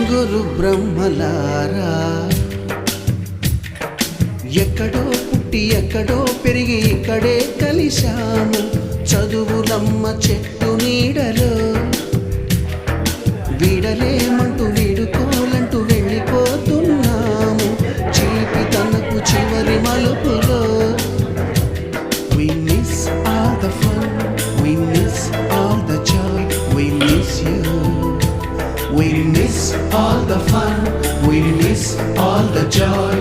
గురు బ్రహ్మలారా. ఎక్కడో పుట్టి ఎక్కడో పెరిగి ఇక్కడే కలిశాము. చదువులమ్మ చెట్టు నీడలో. వీడలేమంటూ వీడుకోలంటూ వెళ్ళిపోతున్నాము. చీపి తనకు చివరి మలుపులో. We miss all the fun, we miss We miss all the fun, we miss all the joy.